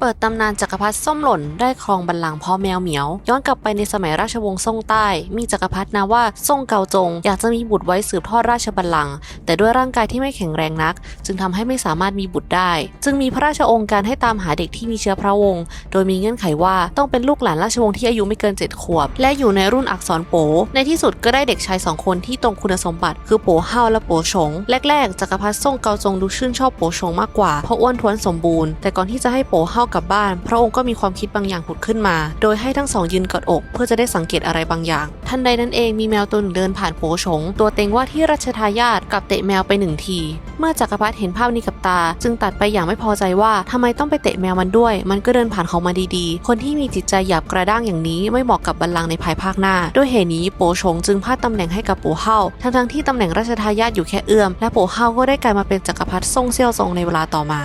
เปิดตำนานจักรพรรดิส้มหล่นได้ครองบัลลังก์พ่อแมวเหมียว ย้อนกลับไปในสมัยราชวงศ์ซ่งใต้ มีจักรพรรดินาว่าซ่งเกาจง อยากจะมีบุตรไว้สืบทอดราชบัลลังก์แต่ด้วยร่างกายที่ไม่แข็งแรงนัก จึงทำให้ไม่สามารถมีบุตรได้ จึงมีพระราชองค์การให้ตามหาเด็กที่มีเชื้อพระวงศ์โดยมีเงื่อนไขว่าต้องเป็นลูกหลานราชวงศ์ที่อายุไม่เกิน7ขวบ และอยู่ในรุ่นอักษรโป ในที่สุดก็ได้เด็กชายสองคนที่ตรงคุณสมบัติ คือโปเฮาและโปชงแรกๆจักรพรรดิซ่งเกาจงดูชื่นชอบโปชงมากกว่าเพราะอ้วนท้วนสมบูรณ์แต่ก่อนที่จะให้โปเฮากลับบ้าน พระองค์ก็มีความคิดบางอย่างผุดขึ้นมา โดยให้ทั้งสองยืนกอดอก เพื่อจะได้สังเกตอะไรบางอย่าง ทันใดนั้นเองมีแมวตัวหนึ่งเดินผ่านโปชง ตัวเต็งว่าที่รัชทายาทกับเตะแมวไปหนึ่งที เมื่อจักรพรรดิเห็นภาพนี้กับตา จึงตัดไปอย่างไม่พอใจว่าทำไมต้องไปเตะแมวมันด้วย มันก็เดินผ่านเขามาดีๆ คนที่มีจิตใจหยาบกระด้างอย่างนี้ไม่เหมาะกับบัลลังก์ในภายภาคหน้า ด้วยเหตุนี้โปชงจึงพลาดตำแหน่งให้กับโปเฮาทั้งๆที่ตำแหน่งราชทายาทอยู่แค่เอื้อม และโปเฮาก็ได้กลายมาเป็นจักรพรรดิซ่งเซี่ยวซงในเวลาต่อมา